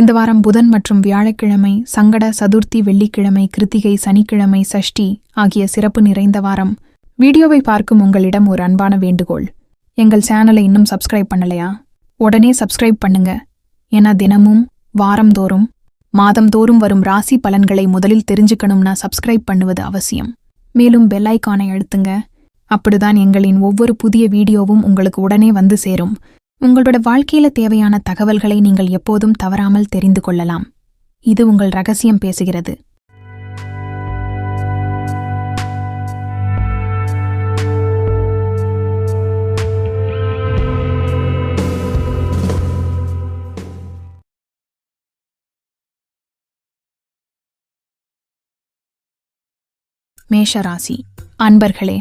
இந்த வாரம் புதன் மற்றும் வியாழக்கிழமை சங்கட சதுர்த்தி வெள்ளிக்கிழமை கிருத்திகை சனிக்கிழமை சஷ்டி ஆகிய சிறப்பு நிறைந்த வாரம். வீடியோவை பார்க்கும் உங்களிடம் ஒரு அன்பான வேண்டுகோள். எங்கள் சேனலை இன்னும் சப்ஸ்கிரைப் பண்ணலையா? உடனே சப்ஸ்கிரைப் பண்ணுங்க. ஏன்னா தினமும் வாரம்தோறும் மாதம்தோறும் வரும் ராசி பலன்களை முதலில் தெரிஞ்சுக்கணும்னா சப்ஸ்கிரைப் பண்ணுவது அவசியம். மேலும் பெல் ஐக்கானை அழுத்துங்க. அப்படிதான் எங்களின் ஒவ்வொரு புதிய வீடியோவும் உங்களுக்கு உடனே வந்து சேரும். உங்களோட வாழ்க்கையில தேவையான தகவல்களை நீங்கள் எப்போதும் தவறாமல் தெரிந்து கொள்ளலாம். இது உங்கள் ரகசியம் பேசுகிறது. மேஷராசி அன்பர்களே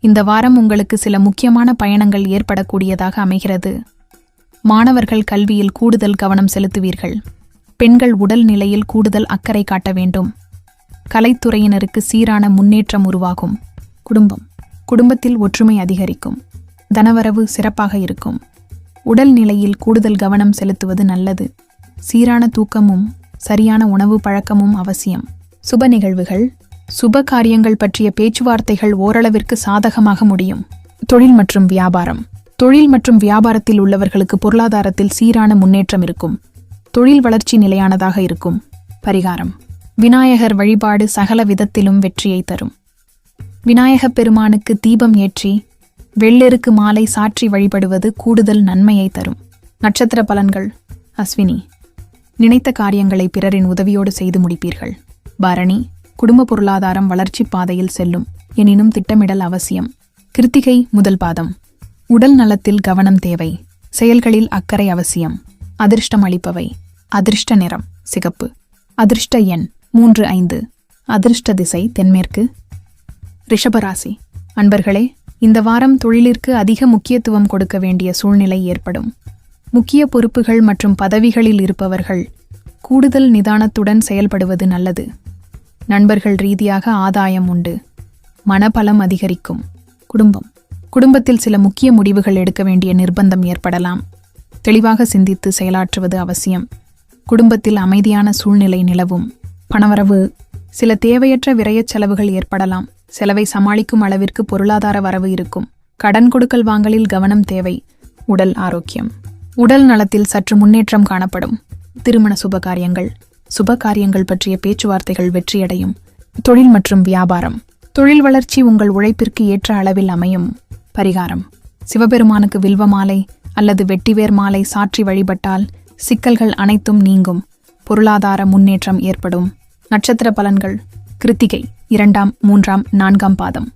இந்த வாரம் உங்களுக்கு சில முக்கியமான பயணங்கள் ஏற்படக்கூடியதாக அமைகிறது. மாணவர்கள் கல்வியில் கூடுதல் கவனம் செலுத்துவீர்கள். பெண்கள் உடல் நிலையில் கூடுதல் அக்கறை காட்ட வேண்டும். கலைத்துறையினருக்கு சீரான முன்னேற்றம் உருவாகும். குடும்பம். குடும்பத்தில் ஒற்றுமை அதிகரிக்கும். தனவரவு சிறப்பாக இருக்கும். உடல் நிலையில் கூடுதல் கவனம் செலுத்துவது நல்லது. சீரான தூக்கமும் சரியான உணவு பழக்கமும் அவசியம். சுப நிகழ்வுகள் சுப காரியங்கள் பற்றிய பேச்சுவார்த்தைகள் ஓரளவிற்கு சாதகமாக முடியும். தொழில் மற்றும் வியாபாரம். தொழில் மற்றும் வியாபாரத்தில் உள்ளவர்களுக்கு பொருளாதாரத்தில் சீரான முன்னேற்றம் இருக்கும். தொழில் வளர்ச்சி நிலையானதாக இருக்கும். பரிகாரம். விநாயகர் வழிபாடு சகல விதத்திலும் வெற்றியை தரும். விநாயகப் பெருமானுக்கு தீபம் ஏற்றி வெள்ளெருக்கு மாலை சாற்றி வழிபடுவது கூடுதல் நன்மையை தரும். நட்சத்திர பலன்கள். அஸ்வினி. நினைத்த காரியங்களை பிறரின் உதவியோடு செய்து முடிப்பீர்கள். பரணி. குடும்ப பொருளாதாரம் வளர்ச்சி பாதையில் செல்லும் எனினும் திட்டமிடல் அவசியம். கிருத்திகை முதல் பாதம். உடல் நலத்தில் கவனம் தேவை. செயல்களில் அக்கறை அவசியம். அதிர்ஷ்டம் அளிப்பவை. அதிர்ஷ்ட நிறம் சிகப்பு. அதிர்ஷ்ட எண் மூன்று ஐந்து. அதிர்ஷ்ட திசை தென்மேற்கு. ரிஷபராசி. அன்பர்களே இந்த வாரம் தொழிலிற்கு அதிக முக்கியத்துவம் கொடுக்க வேண்டிய சூழ்நிலை ஏற்படும். முக்கிய பொறுப்புகள் மற்றும் பதவிகளில் இருப்பவர்கள் கூடுதல் நிதானத்துடன் செயல்படுவது நல்லது. நண்பர்கள் ரீதியாக ஆதாயம் உண்டு. மனபலம் அதிகரிக்கும். குடும்பம். குடும்பத்தில் சில முக்கிய முடிவுகள் எடுக்க வேண்டிய நிர்பந்தம் ஏற்படலாம். தெளிவாக சிந்தித்து செயலாற்றுவது அவசியம். குடும்பத்தில் அமைதியான சூழ்நிலை நிலவும். பணவரவு. சில தேவையற்ற விரயச் செலவுகள் ஏற்படலாம். செலவை சமாளிக்கும் அளவிற்கு பொருளாதார வரவு இருக்கும். கடன் கொடுக்கல் வாங்கலில் கவனம் தேவை. உடல் ஆரோக்கியம். உடல் நலத்தில் சற்று முன்னேற்றம் காணப்படும். திருமண சுபகாரியங்கள். சுப காரியங்கள் பற்றிய பேச்சுவார்த்தைகள் வெற்றியடையும். தொழில் மற்றும் வியாபாரம். தொழில் வளர்ச்சி உங்கள் உழைப்பிற்கு ஏற்ற அளவில் அமையும். பரிகாரம். சிவபெருமானுக்கு வில்வ மாலை அல்லது வெட்டிவேர் மாலை சாற்றி வழிபட்டால் சிக்கல்கள் அனைத்தும் நீங்கும். பொருளாதார முன்னேற்றம் ஏற்படும். நட்சத்திர பலன்கள். கிருத்திகை இரண்டாம் மூன்றாம் நான்காம் பாதம்.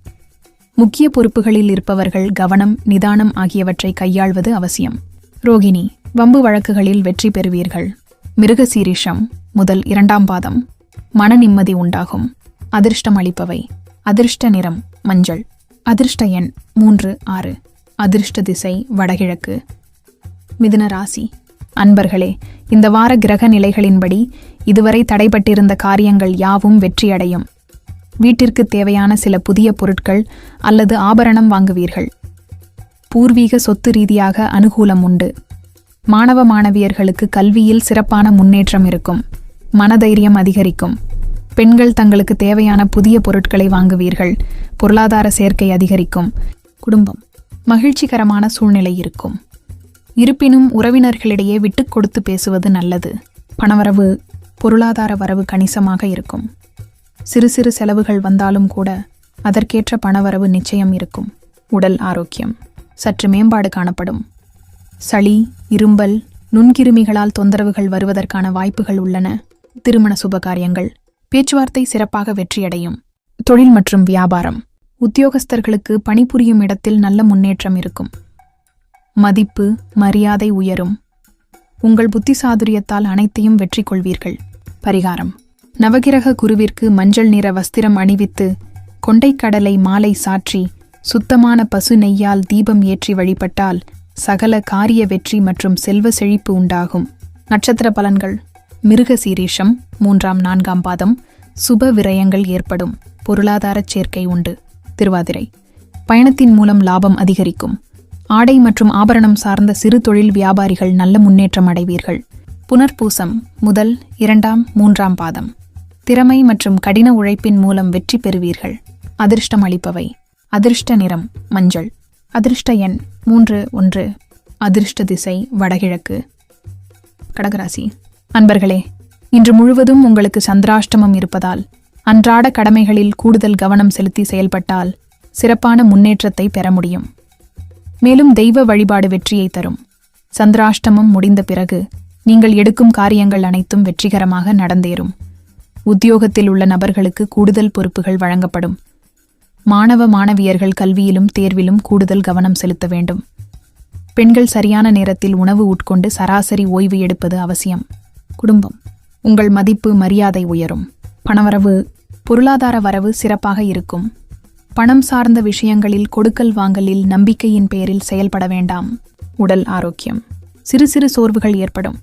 முக்கிய பொறுப்புகளில் இருப்பவர்கள் கவனம் நிதானம் ஆகியவற்றை கையாள்வது அவசியம். ரோகிணி வம்பு வழக்குகளில் வெற்றி பெறுவீர்கள். மிருகசீரிஷம் முதல் இரண்டாம் பாதம். மன நிம்மதி உண்டாகும். அதிர்ஷ்டம் அளிப்பவை. அதிர்ஷ்ட நிறம் மஞ்சள். அதிர்ஷ்ட எண் மூன்று ஆறு. அதிர்ஷ்ட திசை வடகிழக்கு. மிதுன ராசி. அன்பர்களே இந்த வார கிரக நிலைகளின்படி இதுவரை தடைபட்டிருந்த காரியங்கள் யாவும் வெற்றியடையும். வீட்டிற்கு தேவையான சில புதிய பொருட்கள் அல்லது ஆபரணம் வாங்குவீர்கள். பூர்வீக சொத்து ரீதியாக அனுகூலம் உண்டு. மாணவ மாணவியர்களுக்கு கல்வியில் சிறப்பான முன்னேற்றம் இருக்கும். மனதைரியம் அதிகரிக்கும். பெண்கள் தங்களுக்கு தேவையான புதிய பொருட்களை வாங்குவீர்கள். பொருளாதார சேர்க்கை அதிகரிக்கும். குடும்பம். மகிழ்ச்சிகரமான சூழ்நிலை இருக்கும். இருப்பினும் உறவினர்களிடையே விட்டுக் கொடுத்து பேசுவது நல்லது. பணவரவு பொருளாதார வரவு கணிசமாக இருக்கும். சிறு சிறு செலவுகள் வந்தாலும் கூட அதற்கேற்ற பணவரவு நிச்சயம் இருக்கும். உடல் ஆரோக்கியம். சற்று மேம்பாடு காணப்படும். சளி இரும்பல் நுண்கிருமிகளால் தொந்தரவுகள் வருவதற்கான வாய்ப்புகள் உள்ளன. திருமண சுபகாரியங்கள். பேச்சுவார்த்தை சிறப்பாக வெற்றியடையும். தொழில் மற்றும் வியாபாரம். உத்தியோகஸ்தர்களுக்கு பணிபுரியும் இடத்தில் நல்ல முன்னேற்றம் இருக்கும். மதிப்பு மரியாதை உயரும். உங்கள் புத்தி சாதுரியத்தால் அனைத்தையும் வெற்றி கொள்வீர்கள் பரிகாரம். நவகிரக குருவிற்கு மஞ்சள் நிற வஸ்திரம் அணிவித்து கொண்டைக்கடலை மாலை சாற்றி சுத்தமான பசு நெய்யால் தீபம் ஏற்றி வழிபட்டால் சகல காரிய வெற்றி மற்றும் செல்வ செழிப்பு உண்டாகும். நட்சத்திர பலன்கள். மிருக சீரீஷம் மூன்றாம் நான்காம் பாதம். சுப விரயங்கள் ஏற்படும். பொருளாதாரச் சேர்க்கை உண்டு. திருவாதிரை. பயணத்தின் மூலம் லாபம் அதிகரிக்கும். ஆடை மற்றும் ஆபரணம் சார்ந்த சிறு தொழில் வியாபாரிகள் நல்ல முன்னேற்றம் அடைவீர்கள். புனர்பூசம் முதல் இரண்டாம் மூன்றாம் பாதம். திறமை மற்றும் கடின உழைப்பின் மூலம் வெற்றி பெறுவீர்கள். அதிர்ஷ்டம் அளிப்பவை. அதிர்ஷ்ட நிறம் மஞ்சள். அதிர்ஷ்ட எண் மூன்று ஒன்று. அதிர்ஷ்ட திசை வடகிழக்கு. கடகராசி. அன்பர்களே இன்று முழுவதும் உங்களுக்கு சந்திராஷ்டமம் இருப்பதால் அன்றாட கடமைகளில் கூடுதல் கவனம் செலுத்தி செயல்பட்டால் சிறப்பான முன்னேற்றத்தை பெற முடியும். மேலும் தெய்வ வழிபாடு வெற்றியை தரும். சந்திராஷ்டமம் முடிந்த பிறகு நீங்கள் எடுக்கும் காரியங்கள் அனைத்தும் வெற்றிகரமாக நடந்தேறும். உத்தியோகத்தில் உள்ள நபர்களுக்கு கூடுதல் பொறுப்புகள் வழங்கப்படும். மாணவ மாணவியர்கள் கல்வியிலும் தேர்விலும் கூடுதல் கவனம் செலுத்த வேண்டும். பெண்கள் சரியான நேரத்தில் உணவு உட்கொண்டு சராசரி ஓய்வு எடுப்பது அவசியம். குடும்பம். உங்கள் மதிப்பு மரியாதை உயரும். பணவரவு. பொருளாதார வரவு சிறப்பாக இருக்கும். பணம் சார்ந்த விஷயங்களில் கொடுக்கல் வாங்கலில் நம்பிக்கையின் பெயரில் செயல்பட வேண்டாம். உடல் ஆரோக்கியம். சிறு சிறு சோர்வுகள் ஏற்படும்.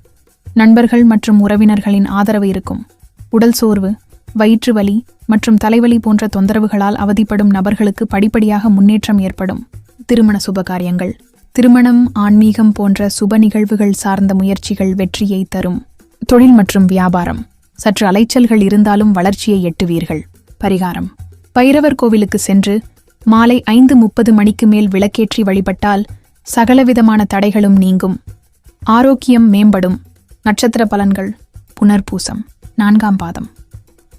நண்பர்கள் மற்றும் உறவினர்களின் ஆதரவு இருக்கும். உடல் சோர்வு. வயிற்று வலி மற்றும் தலைவலி போன்ற தொந்தரவுகளால் அவதிப்படும் நபர்களுக்கு படிப்படியாக முன்னேற்றம் ஏற்படும். திருமண சுபகாரியங்கள். திருமணம் ஆன்மீகம் போன்ற சுப நிகழ்வுகள் சார்ந்த முயற்சிகள் வெற்றியை தரும். தொழில் மற்றும் வியாபாரம். சற்று அலைச்சல்கள் இருந்தாலும் வளர்ச்சியை எட்டுவீர்கள். பரிகாரம். பைரவர் கோவிலுக்கு சென்று மாலை ஐந்து முப்பது மணிக்கு மேல் விளக்கேற்றி வழிபட்டால் சகலவிதமான தடைகளும் நீங்கும். ஆரோக்கியம் மேம்படும். நட்சத்திர பலன்கள். புனர்பூசம். நான்காம் பாதம்.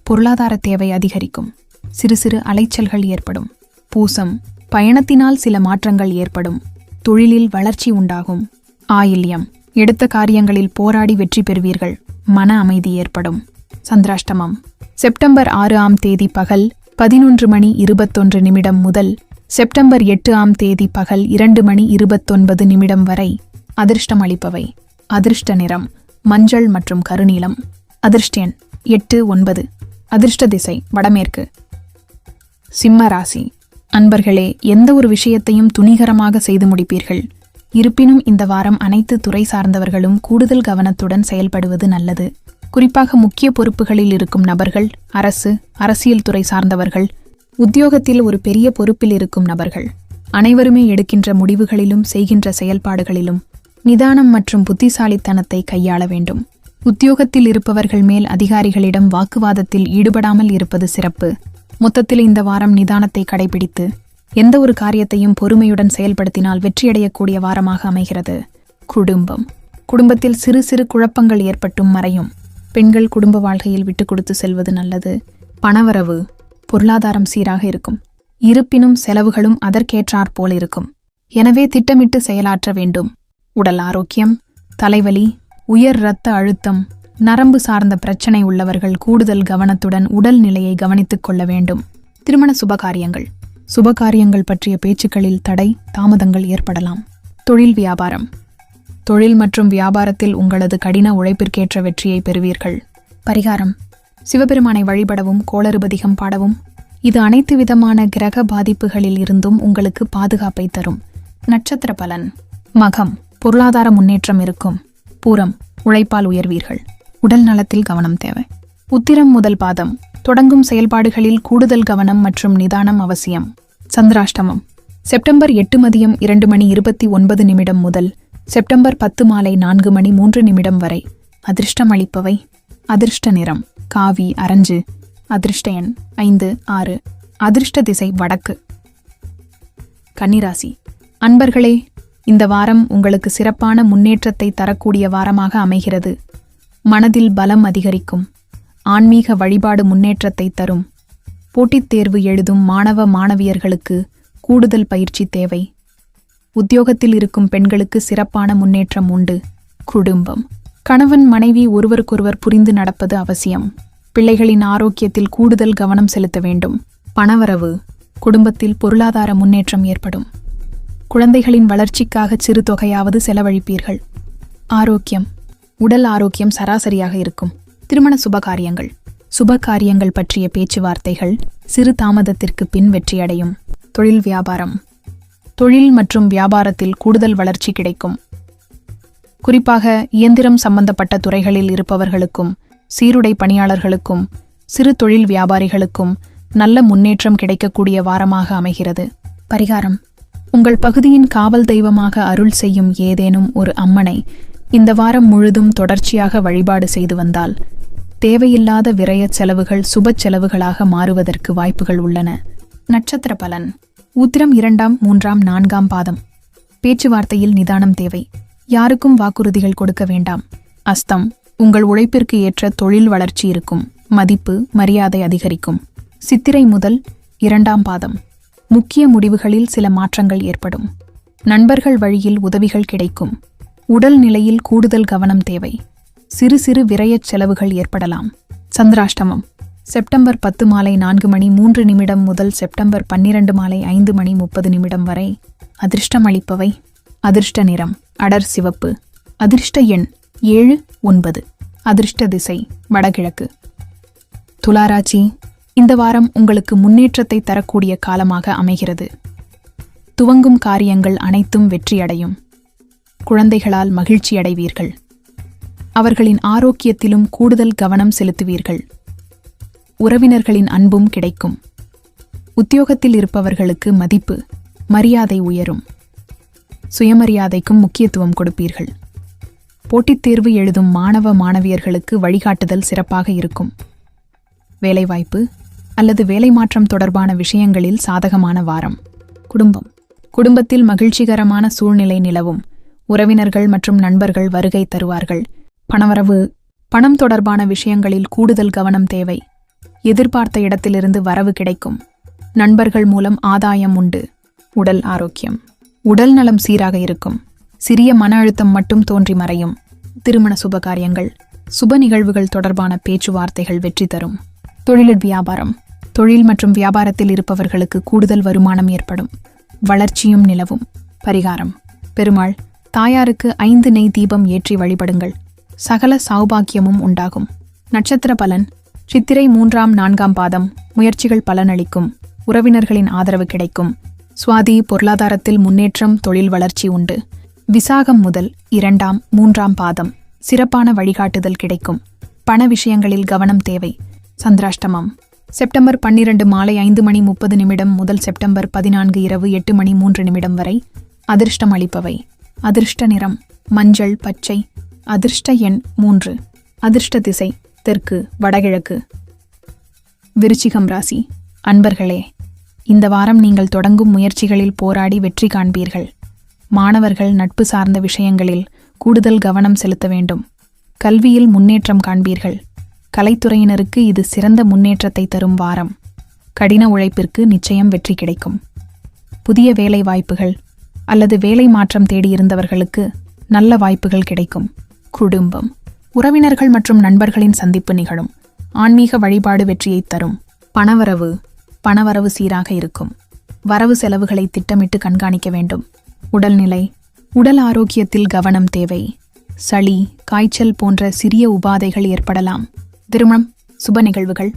பொருளாதார தேவை அதிகரிக்கும். சிறு சிறு அலைச்சல்கள் ஏற்படும். பூசம் பயணத்தினால் சில மாற்றங்கள் ஏற்படும். தொழிலில் வளர்ச்சி உண்டாகும். ஆயில்யம் எடுத்த காரியங்களில் போராடி வெற்றி பெறுவீர்கள். மன அமைதி ஏற்படும். சந்திராஷ்டமம் செப்டம்பர் ஆறு ஆம் தேதி பகல் பதினொன்று மணி இருபத்தொன்று நிமிடம் முதல் செப்டம்பர் எட்டு ஆம் தேதி பகல் இரண்டு மணி இருபத்தொன்பது நிமிடம் வரை அதிர்ஷ்டம் அளிப்பவை. அதிர்ஷ்ட நிறம் மஞ்சள் மற்றும் கருநீளம் அதிர்ஷ்ட எட்டு ஒன்பது. அதிர்ஷ்ட திசை வடமேற்கு. சிம்ம ராசி அன்பர்களே எந்த ஒரு விஷயத்தையும் துணிகரமாக செய்து முடிப்பீர்கள். இருப்பினும் இந்த வாரம் அனைத்து துறை சார்ந்தவர்களும் கூடுதல் கவனத்துடன் செயல்படுவது நல்லது. குறிப்பாக முக்கிய பொறுப்புகளில் இருக்கும் நபர்கள் அரசு அரசியல் துறை சார்ந்தவர்கள் உத்தியோகத்தில் ஒரு பெரிய பொறுப்பில் இருக்கும் நபர்கள். அனைவருமே எடுக்கின்ற முடிவுகளிலும் செய்கின்ற செயல்பாடுகளிலும் நிதானம் மற்றும் புத்திசாலித்தனத்தை கையாள வேண்டும். உத்தியோகத்தில் இருப்பவர்கள் மேல் அதிகாரிகளிடம் வாக்குவாதத்தில் ஈடுபடாமல் இருப்பது சிறப்பு. மொத்தத்தில் இந்த வாரம் நிதானத்தை கடைபிடித்து எந்த ஒரு காரியத்தையும் பொறுமையுடன் செயல்படுத்தினால் வெற்றியடையக்கூடிய வாரமாக அமைகிறது. குடும்பம். குடும்பத்தில் சிறு சிறு குழப்பங்கள் ஏற்பட்டும் மறையும். பெண்கள் குடும்ப வாழ்க்கையில் விட்டு கொடுத்து செல்வது நல்லது. பணவரவு. பொருளாதாரம் சீராக இருக்கும். இருப்பினும் செலவுகளும் அதற்கேற்றாற் போல் இருக்கும். எனவே திட்டமிட்டு செயலாற்ற வேண்டும். உடல் ஆரோக்கியம். தலைவலி. உயர் இரத்த அழுத்தம் நரம்பு சார்ந்த பிரச்சனை உள்ளவர்கள் கூடுதல் கவனத்துடன் உடல் நிலையை கவனித்துக் கொள்ள வேண்டும். திருமண சுபகாரியங்கள். சுபகாரியங்கள் பற்றிய பேச்சுக்களில் தடை தாமதங்கள் ஏற்படலாம். தொழில் வியாபாரம். தொழில் மற்றும் வியாபாரத்தில் உங்களது கடின உழைப்பிற்கேற்ற வெற்றியை பெறுவீர்கள். பரிகாரம். சிவபெருமானை வழிபடவும் கோளறுபதிகம் பாடவும். இது அனைத்து விதமான கிரக பாதிப்புகளில் இருந்தும் உங்களுக்கு பாதுகாப்பை தரும். நட்சத்திர பலன். மகம். பொருளாதார முன்னேற்றம் இருக்கும். பூரம் உழைப்பால் உயர்வீர்கள். உடல் நலத்தில் கவனம் தேவை. உத்திரம் முதல் பாதம் தொடங்கும் செயல்பாடுகளில் கூடுதல் கவனம் மற்றும் நிதானம் அவசியம். சந்திராஷ்டமம் செப்டம்பர் எட்டு மதியம் இரண்டு மணி இருபத்தி ஒன்பது நிமிடம் முதல் செப்டம்பர் பத்து மாலை நான்கு மணி மூன்று நிமிடம் வரை. அதிர்ஷ்டம் அளிப்பவை. அதிர்ஷ்ட நிறம் காவி அரஞ்சு. அதிர்ஷ்ட எண் ஐந்து ஆறு. அதிர்ஷ்ட திசை வடக்கு. கன்னிராசி அன்பர்களே இந்த வாரம் உங்களுக்கு சிறப்பான முன்னேற்றத்தை தரக்கூடிய வாரமாக அமைகிறது. மனதில் பலம் அதிகரிக்கும். ஆன்மீக வழிபாடு முன்னேற்றத்தை தரும். போட்டித் தேர்வு எழுதும் மாணவ மாணவியர்களுக்கு கூடுதல் பயிற்சி தேவை. உத்தியோகத்தில் இருக்கும் பெண்களுக்கு சிறப்பான முன்னேற்றம் உண்டு. குடும்பம். கணவன் மனைவி ஒருவருக்கொருவர் புரிந்து நடப்பது அவசியம். பிள்ளைகளின் ஆரோக்கியத்தில் கூடுதல் கவனம் செலுத்த வேண்டும். பணவரவு. குடும்பத்தில் பொருளாதார முன்னேற்றம் ஏற்படும். குழந்தைகளின் வளர்ச்சிக்காக சிறு தொகையாவது செலவழிப்பீர்கள். ஆரோக்கியம். உடல் ஆரோக்கியம் சராசரியாக இருக்கும். திருமண சுபகாரியங்கள். சுபகாரியங்கள் பற்றிய பேச்சுவார்த்தைகள் சிறு தாமதத்திற்கு பின் வெற்றியடையும். தொழில் வியாபாரம். தொழில் மற்றும் வியாபாரத்தில் கூடுதல் வளர்ச்சி கிடைக்கும். குறிப்பாக இயந்திரம் சம்பந்தப்பட்ட துறைகளில் இருப்பவர்களுக்கும் சீருடை பணியாளர்களுக்கும் சிறு தொழில் வியாபாரிகளுக்கும் நல்ல முன்னேற்றம் கிடைக்கக்கூடிய வாரமாக அமைகிறது. பரிகாரம். உங்கள் பகுதியின் காவல் தெய்வமாக அருள் செய்யும் ஏதேனும் ஒரு அம்மனை இந்த வாரம் முழுதும் தொடர்ச்சியாக வழிபாடு செய்து வந்தால் தேவையில்லாத விரயச் செலவுகள் சுப செலவுகளாக மாறுவதற்கு வாய்ப்புகள் உள்ளன. நட்சத்திர பலன். உத்திரம் இரண்டாம் மூன்றாம் நான்காம் பாதம். பேச்சுவார்த்தையில் நிதானம் தேவை. யாருக்கும் வாக்குறுதிகள் கொடுக்க வேண்டாம். அஸ்தம். உங்கள் உழைப்பிற்கு ஏற்ற தொழில் வளர்ச்சி இருக்கும். மதிப்பு மரியாதை அதிகரிக்கும். சித்திரை முதல் இரண்டாம் பாதம். முக்கிய முடிவுகளில் சில மாற்றங்கள் ஏற்படும். நண்பர்கள் வழியில் உதவிகள் கிடைக்கும். உடல் நிலையில் கூடுதல் கவனம் தேவை. சிறு சிறு விரயச் செலவுகள் ஏற்படலாம். சந்திராஷ்டமம். செப்டம்பர் பத்து மாலை நான்கு மணி மூன்று நிமிடம் முதல் செப்டம்பர் பன்னிரண்டு மாலை ஐந்து மணி முப்பது நிமிடம் வரை. அதிர்ஷ்டம் அளிப்பவை. அதிர்ஷ்ட நிறம். அடர் சிவப்பு. அதிர்ஷ்ட எண் ஏழு ஒன்பது. அதிர்ஷ்ட திசை. வடகிழக்கு. துளாராச்சி. இந்த வாரம் உங்களுக்கு முன்னேற்றத்தை தரக்கூடிய காலமாக அமைகிறது. துவங்கும் காரியங்கள் அனைத்தும் வெற்றியடையும். குழந்தைகளால் மகிழ்ச்சியடைவீர்கள் அவர்களின் ஆரோக்கியத்திலும் கூடுதல் கவனம் செலுத்துவீர்கள். உறவினர்களின் அன்பும் கிடைக்கும். உத்தியோகத்தில் இருப்பவர்களுக்கு மதிப்பு மரியாதை உயரும். சுயமரியாதைக்கும் முக்கியத்துவம் கொடுப்பீர்கள். போட்டித் தேர்வு எழுதும் மாணவ மாணவியர்களுக்கு வழிகாட்டுதல் சிறப்பாக இருக்கும். வேலைவாய்ப்பு அல்லது வேலை மாற்றம் தொடர்பான விஷயங்களில் சாதகமான வாரம். குடும்பம். குடும்பத்தில் மகிழ்ச்சிகரமான சூழ்நிலை நிலவும். உறவினர்கள் மற்றும் நண்பர்கள் வருகை தருவார்கள். பணவரவு. பணம் தொடர்பான விஷயங்களில் கூடுதல் கவனம் தேவை. எதிர்பார்த்த இடத்திலிருந்து வரவு கிடைக்கும். நண்பர்கள் மூலம் ஆதாயம் உண்டு. உடல் ஆரோக்கியம். உடல் நலம் சீராக இருக்கும். சிறிய மன அழுத்தம் மட்டும் தோன்றி மறையும். திருமண சுபகாரியங்கள். சுப நிகழ்வுகள் தொடர்பான பேச்சுவார்த்தைகள் வெற்றி தரும். தொழில் வியாபாரம். தொழில் மற்றும் வியாபாரத்தில் இருப்பவர்களுக்கு கூடுதல் வருமானம் ஏற்படும். வளர்ச்சியும் நிலவும். பரிகாரம். பெருமாள் தாயாருக்கு ஐந்து நெய் தீபம் ஏற்றி வழிபடுங்கள். சகல சௌபாக்கியமும் உண்டாகும். நட்சத்திர பலன். சித்திரை மூன்றாம் நான்காம் பாதம். முயற்சிகள் பலனளிக்கும். உறவினர்களின் ஆதரவு கிடைக்கும். சுவாதி பொருளாதாரத்தில் முன்னேற்றம் தொழில் வளர்ச்சி உண்டு. விசாகம் முதல் இரண்டாம் மூன்றாம் பாதம். சிறப்பான வழிகாட்டுதல் கிடைக்கும். பண விஷயங்களில் கவனம் தேவை. சந்திராஷ்டமம். செப்டம்பர் பன்னிரண்டு மாலை ஐந்து மணி முப்பது நிமிடம் முதல் செப்டம்பர் பதினான்கு இரவு எட்டு மணி மூன்று நிமிடம் வரை அதிர்ஷ்டம் அளிப்பவை. அதிர்ஷ்ட நிறம் மஞ்சள் பச்சை. அதிர்ஷ்ட எண் மூன்று. அதிர்ஷ்ட திசை தெற்கு வடகிழக்கு. விருச்சிகம் ராசி அன்பர்களே இந்த வாரம் நீங்கள் தொடங்கும் முயற்சிகளில் போராடி வெற்றி காண்பீர்கள். மாணவர்கள் நட்பு சார்ந்த விஷயங்களில் கூடுதல் கவனம் செலுத்த வேண்டும். கல்வியில் முன்னேற்றம் காண்பீர்கள். கலைத்துறையினருக்கு இது சிறந்த முன்னேற்றத்தை தரும் வாரம். கடின உழைப்பிற்கு நிச்சயம் வெற்றி கிடைக்கும். புதிய வேலை வாய்ப்புகள் அல்லது வேலை மாற்றம் தேடியிருந்தவர்களுக்கு நல்ல வாய்ப்புகள் கிடைக்கும். குடும்பம் உறவினர்கள் மற்றும் நண்பர்களின் சந்திப்பு நிகழும். ஆன்மீக வழிபாடு வெற்றியை தரும். பணவரவு பணவரவு சீராக இருக்கும். வரவு செலவுகளை திட்டமிட்டு கண்காணிக்க வேண்டும். உடல்நிலை உடல் ஆரோக்கியத்தில் கவனம் தேவை. சளி காய்ச்சல் போன்ற சிறிய உபாதைகள் ஏற்படலாம். திருமணம் சுப நிகழ்வுகள்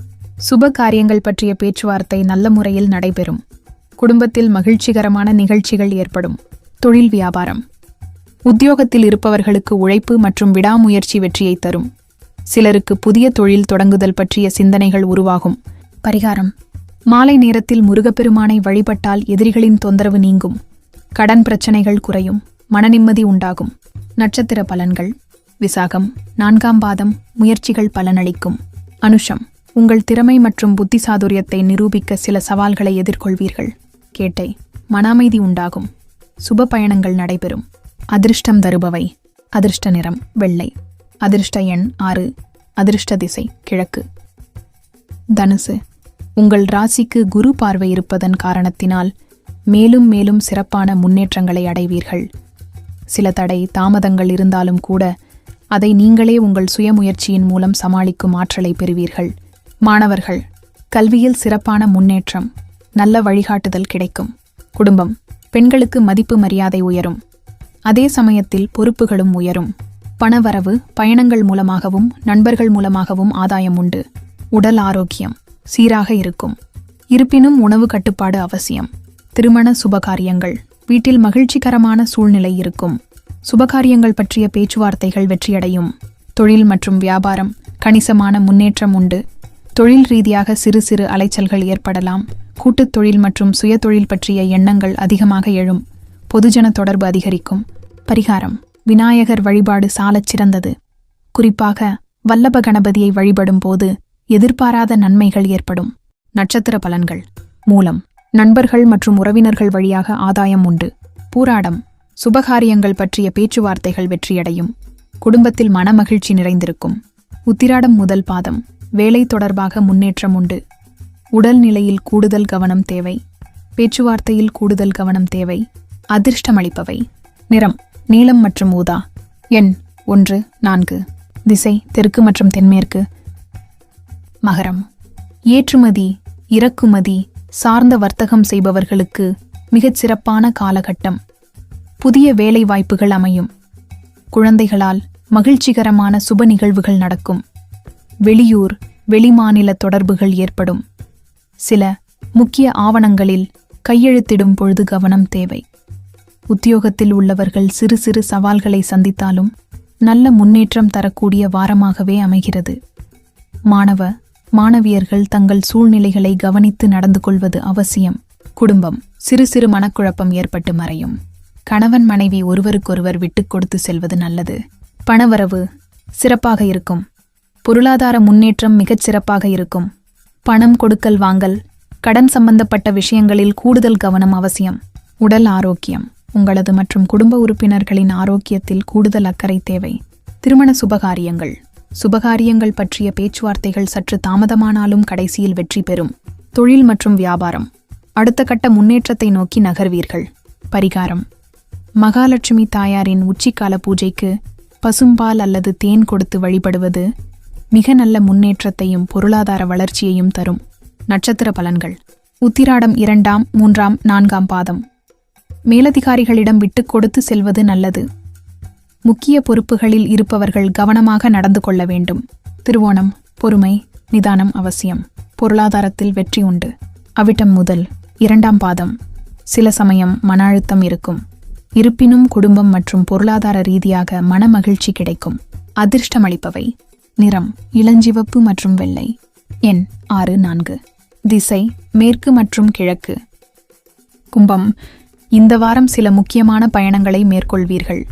சுப காரியங்கள் பற்றிய பேச்சுவார்த்தை நல்ல முறையில் நடைபெறும். குடும்பத்தில் மகிழ்ச்சிகரமான நிகழ்ச்சிகள் ஏற்படும். தொழில் வியாபாரம். உத்தியோகத்தில் இருப்பவர்களுக்கு உழைப்பு மற்றும் விடாமுயற்சி வெற்றியை தரும். சிலருக்கு புதிய தொழில் தொடங்குதல் பற்றிய சிந்தனைகள் உருவாகும். பரிகாரம். மாலை நேரத்தில் முருகப்பெருமானை வழிபட்டால் எதிரிகளின் தொந்தரவு நீங்கும். கடன் பிரச்சனைகள் குறையும். மனநிம்மதி உண்டாகும். நட்சத்திர பலன்கள். விசாகம் நான்காம் பாதம் முயற்சிகள் பலனளிக்கும். அனுஷம் உங்கள் திறமை மற்றும் புத்தி சாதுரியத்தை நிரூபிக்க சில சவால்களை எதிர்கொள்வீர்கள். கேட்டை மன அமைதி உண்டாகும். சுப பயணங்கள் நடைபெறும். அதிர்ஷ்டம் தருபவை. அதிர்ஷ்ட நிறம் வெள்ளை. அதிர்ஷ்ட எண் ஆறு. அதிர்ஷ்ட திசை கிழக்கு. தனுசு உங்கள் ராசிக்கு குரு பார்வை இருப்பதன் காரணத்தினால் மேலும் மேலும் சிறப்பான முன்னேற்றங்களை அடைவீர்கள். சில தடை தாமதங்கள் இருந்தாலும் கூட அதை நீங்களே உங்கள் சுயமுயற்சியின் மூலம் சமாளிக்கும் ஆற்றலை பெறுவீர்கள். மாணவர்கள் கல்வியில் சிறப்பான முன்னேற்றம் நல்ல வழிகாட்டுதல் கிடைக்கும். குடும்பம் பெண்களுக்கு மதிப்பு மரியாதை உயரும். அதே சமயத்தில் பொறுப்புகளும் உயரும். பணவரவு பயணங்கள் மூலமாகவும் நண்பர்கள் மூலமாகவும் ஆதாயம் உண்டு. உடல் ஆரோக்கியம் சீராக இருக்கும். இருப்பினும் உணவு கட்டுப்பாடு அவசியம். திருமண சுபகாரியங்கள் வீட்டில் மகிழ்ச்சிகரமான சூழ்நிலை இருக்கும். சுபகாரியங்கள் பற்றிய பேச்சுவார்த்தைகள் வெற்றியடையும். தொழில் மற்றும் வியாபாரம் கணிசமான முன்னேற்றம் உண்டு. தொழில் ரீதியாக சிறு சிறு அலைச்சல்கள் ஏற்படலாம். கூட்டுத் தொழில் மற்றும் சுயதொழில் பற்றிய எண்ணங்கள் அதிகமாக எழும். பொதுஜன தொடர்பு அதிகரிக்கும். பரிகாரம். விநாயகர் வழிபாடு சாலச் சிறந்தது. குறிப்பாக வல்லப கணபதியை வழிபடும் போது எதிர்பாராத நன்மைகள் ஏற்படும். நட்சத்திர பலன்கள். மூலம். நண்பர்கள் மற்றும் உறவினர்கள் வழியாக ஆதாயம் உண்டு. பூராடம். சுபகாரியங்கள் பற்றிய பேச்சுவார்த்தைகள் வெற்றியடையும். குடும்பத்தில் மனமகிழ்ச்சி நிறைந்திருக்கும். உத்திராடம் முதல் பாதம். வேலை தொடர்பாக முன்னேற்றம் உண்டு. உடல்நிலையில் கூடுதல் கவனம் தேவை. பேச்சுவார்த்தையில் கூடுதல் கவனம் தேவை. அதிர்ஷ்டமளிப்பவை. நிறம். நீலம் மற்றும் ஊதா. எண். ஒன்று நான்கு. திசை. தெற்கு மற்றும் தென்மேற்கு. மகரம். ஏற்றுமதி. இறக்குமதி. சார்ந்த வர்த்தகம் செய்பவர்களுக்கு மிகச் சிறப்பான காலகட்டம். புதிய வேலை வாய்ப்புகள் அமையும். குழந்தைகளால் மகிழ்ச்சிகரமான சுப நிகழ்வுகள் நடக்கும். வெளியூர் வெளிமாநில தொடர்புகள் ஏற்படும். சில முக்கிய ஆவணங்களில் கையெழுத்திடும் பொழுது கவனம் தேவை. உத்தியோகத்தில் உள்ளவர்கள் சிறு சிறு சவால்களை சந்தித்தாலும் நல்ல முன்னேற்றம் தரக்கூடிய வாரமாகவே அமைகிறது. மாணவ மாணவியர்கள் தங்கள் சூழ்நிலைகளை கவனித்து நடந்து கொள்வது அவசியம். குடும்பம் சிறு சிறு மனக்குழப்பம் ஏற்பட்டு மறையும். கணவன் மனைவி ஒருவருக்கொருவர் விட்டுக் கொடுத்து செல்வது நல்லது. பணவரவு சிறப்பாக இருக்கும். பொருளாதார முன்னேற்றம் மிகச் சிறப்பாக இருக்கும். பணம் கொடுக்கல் வாங்கல் கடன் சம்பந்தப்பட்ட விஷயங்களில் கூடுதல் கவனம் அவசியம். உடல் ஆரோக்கியம் உங்களது மற்றும் குடும்ப உறுப்பினர்களின் ஆரோக்கியத்தில் கூடுதல் அக்கறை தேவை. திருமண சுபகாரியங்கள். சுபகாரியங்கள் பற்றிய பேச்சுவார்த்தைகள் சற்று தாமதமானாலும் கடைசியில் வெற்றி பெறும். தொழில் மற்றும் வியாபாரம். அடுத்த கட்ட முன்னேற்றத்தை நோக்கி நகர்வீர்கள். பரிகாரம். மகாலட்சுமி தாயாரின் உச்சிக்கால பூஜைக்கு பசும்பால் அல்லது தேன் கொடுத்து வழிபடுவது மிக நல்ல முன்னேற்றத்தையும் பொருளாதார வளர்ச்சியையும் தரும். நட்சத்திர பலன்கள். உத்திராடம் இரண்டாம் மூன்றாம் நான்காம் பாதம். மேலதிகாரிகளிடம் விட்டுக் கொடுத்து செல்வது நல்லது. முக்கிய பொறுப்புகளில் இருப்பவர்கள் கவனமாக நடந்து கொள்ள வேண்டும். திருவோணம் பொறுமை நிதானம் அவசியம். பொருளாதாரத்தில் வெற்றி உண்டு. அவிட்டம் முதல் இரண்டாம் பாதம். சில சமயம் மன அழுத்தம் இருக்கும். இருப்பினும் குடும்பம் மற்றும் பொருளாதார ரீதியாக மனமகிழ்ச்சி கிடைக்கும். அதிர்ஷ்டமளிப்பவை. நிறம் இளஞ்சிவப்பு மற்றும் வெள்ளை. எண் ஆறு நான்கு. திசை மேற்கு மற்றும் கிழக்கு. கும்பம். இந்த வாரம் சில முக்கியமான பயணங்களை மேற்கொள்வீர்கள்.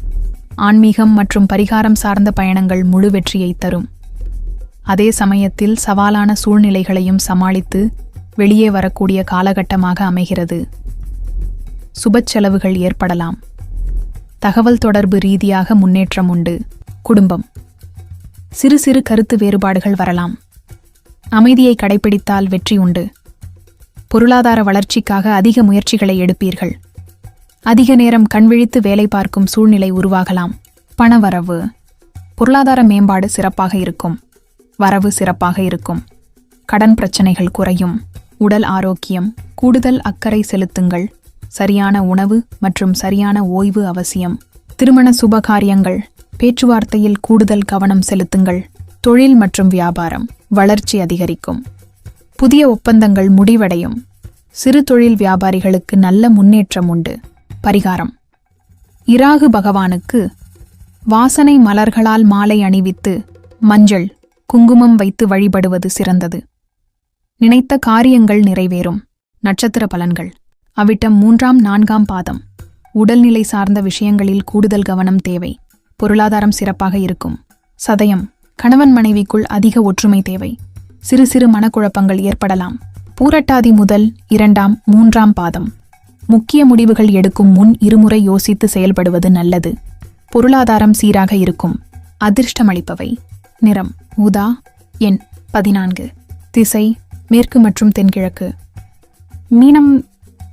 ஆன்மீகம் மற்றும் பரிகாரம் சார்ந்த பயணங்கள் முழு வெற்றியை தரும். அதே சமயத்தில் சவாலான சூழ்நிலைகளையும் சமாளித்து வெளியே வரக்கூடிய காலகட்டமாக அமைகிறது. சுபச் செலவுகள் ஏற்படலாம். தகவல் தொடர்பு ரீதியாக முன்னேற்றம் உண்டு. குடும்பம். சிறு சிறு கருத்து வேறுபாடுகள் வரலாம். அமைதியை கடைபிடித்தால் வெற்றி உண்டு. பொருளாதார வளர்ச்சிக்காக அதிக முயற்சிகளை எடுப்பீர்கள். அதிக நேரம் கண்விழித்து வேலை பார்க்கும் சூழ்நிலை உருவாகலாம். பணவரவு. பொருளாதார மேம்பாடு சிறப்பாக இருக்கும். வரவு சிறப்பாக இருக்கும். கடன் பிரச்சனைகள் குறையும். உடல் ஆரோக்கியம். கூடுதல் அக்கறை செலுத்துங்கள். சரியான உணவு மற்றும் சரியான ஓய்வு அவசியம். திருமண சுபகாரியங்கள். பேச்சுவார்த்தையில் கூடுதல் கவனம் செலுத்துங்கள். தொழில் மற்றும் வியாபாரம். வளர்ச்சி அதிகரிக்கும். புதிய ஒப்பந்தங்கள் முடிவடையும். சிறு தொழில் வியாபாரிகளுக்கு நல்ல முன்னேற்றம் உண்டு. பரிகாரம். இராகு பகவானுக்கு வாசனை மலர்களால் மாலை அணிவித்து மஞ்சள் குங்குமம் வைத்து வழிபடுவது சிறந்தது. நினைத்த காரியங்கள் நிறைவேறும். நட்சத்திர பலன்கள். அவிட்டம் மூன்றாம் நான்காம் பாதம். உடல்நிலை சார்ந்த விஷயங்களில் கூடுதல் கவனம் தேவை. பொருளாதாரம் சிறப்பாக இருக்கும். சதயம். கணவன் மனைவிக்குள் அதிக ஒற்றுமை தேவை. சிறு சிறு மனக்குழப்பங்கள் ஏற்படலாம். பூரட்டாதி முதல் இரண்டாம் மூன்றாம் பாதம். முக்கிய முடிவுகள் எடுக்கும் முன் இருமுறை யோசித்து செயல்படுவது நல்லது. பொருளாதாரம் சீராக இருக்கும். அதிர்ஷ்டமளிப்பவை. நிறம். ஊதா. எண். பதினான்கு. திசை. மேற்கு மற்றும் தென்கிழக்கு. மீனம்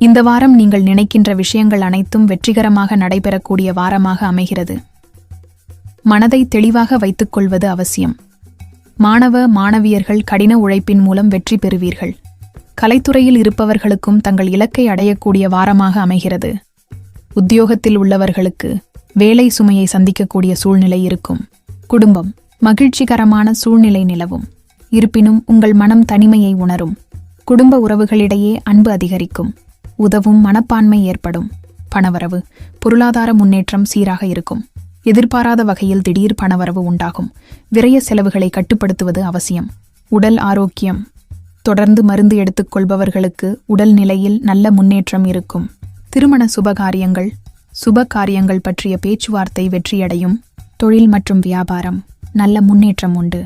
இந்த வாரம் நீங்கள் நினைக்கின்ற விஷயங்கள் அனைத்தும் வெற்றிகரமாக நடைபெறக்கூடிய வாரமாக அமைகிறது. மனதை தெளிவாக வைத்துக் கொள்வது அவசியம். மாணவ மாணவியர்கள் கடின உழைப்பின் மூலம் வெற்றி பெறுவீர்கள். கலைத்துறையில் இருப்பவர்களுக்கும் தங்கள் இலக்கை அடையக்கூடிய வாரமாக அமைகிறது. உத்தியோகத்தில் உள்ளவர்களுக்கு வேலை சுமையை சந்திக்கக்கூடிய சூழ்நிலை இருக்கும். குடும்பம் மகிழ்ச்சிகரமான சூழ்நிலை நிலவும். இருப்பினும் உங்கள் மனம் தனிமையை உணரும். குடும்ப உறவுகளிடையே அன்பு அதிகரிக்கும். உதவும் மனப்பான்மை ஏற்படும். பணவரவு. பொருளாதார முன்னேற்றம் சீராக இருக்கும். எதிர்பாராத வகையில் திடீர் பணவரவு உண்டாகும். விரய செலவுகளை கட்டுப்படுத்துவது அவசியம். உடல் ஆரோக்கியம். தொடர்ந்து மருந்து எடுத்துக்கொள்பவர்களுக்கு உடல் நிலையில் நல்ல முன்னேற்றம் இருக்கும். திருமண சுபகாரியங்கள். சுப காரியங்கள் பற்றிய பேச்சுவார்த்தை வெற்றியடையும். தொழில் மற்றும் வியாபாரம். நல்ல முன்னேற்றம் உண்டு.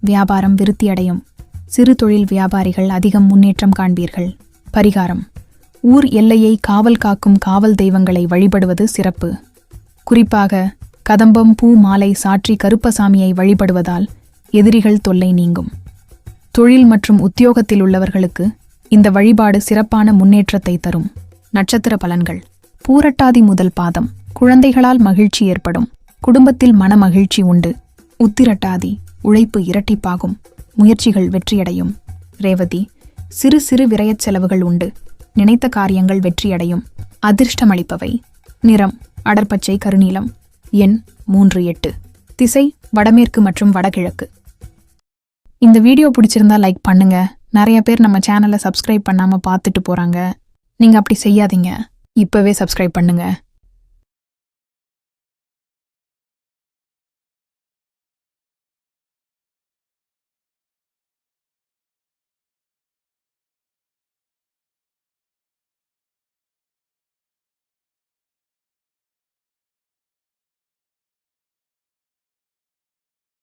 வியாபாரம் விருத்தியடையும். சிறு தொழில் வியாபாரிகள் அதிகம் முன்னேற்றம் காண்பீர்கள். பரிகாரம். ஊர் எல்லையை காவல் காக்கும் காவல் தெய்வங்களை வழிபடுவது சிறப்பு. குறிப்பாக கதம்பம் பூ மாலை சாற்றி கருப்பசாமியை வழிபடுவதால் எதிரிகள் தொல்லை நீங்கும். தொழில் மற்றும் உத்தியோகத்தில் உள்ளவர்களுக்கு இந்த வழிபாடு சிறப்பான முன்னேற்றத்தை தரும். நட்சத்திர பலன்கள். பூரட்டாதி முதல் பாதம். குழந்தைகளால் மகிழ்ச்சி ஏற்படும். குடும்பத்தில் மன மகிழ்ச்சி உண்டு. உத்திரட்டாதி. உழைப்பு இரட்டிப்பாகும். முயற்சிகள் வெற்றியடையும். ரேவதி. சிறு சிறு விரயச் செலவுகள் உண்டு. நினைத்த காரியங்கள் வெற்றியடையும். அதிர்ஷ்டமளிப்பவை. நிறம் அடர்பச்சை கருநீலம். எண் மூன்று எட்டு. திசை வடமேற்கு மற்றும் வடகிழக்கு. இந்த வீடியோ பிடிச்சிருந்தா லைக் பண்ணுங்க. நிறைய பேர் நம்ம சேனலை சப்ஸ்கிரைப் பண்ணாமல் பார்த்துட்டு போகிறாங்க நீங்கள் அப்படி செய்யாதீங்க. இப்போவே சப்ஸ்கிரைப் பண்ணுங்கள்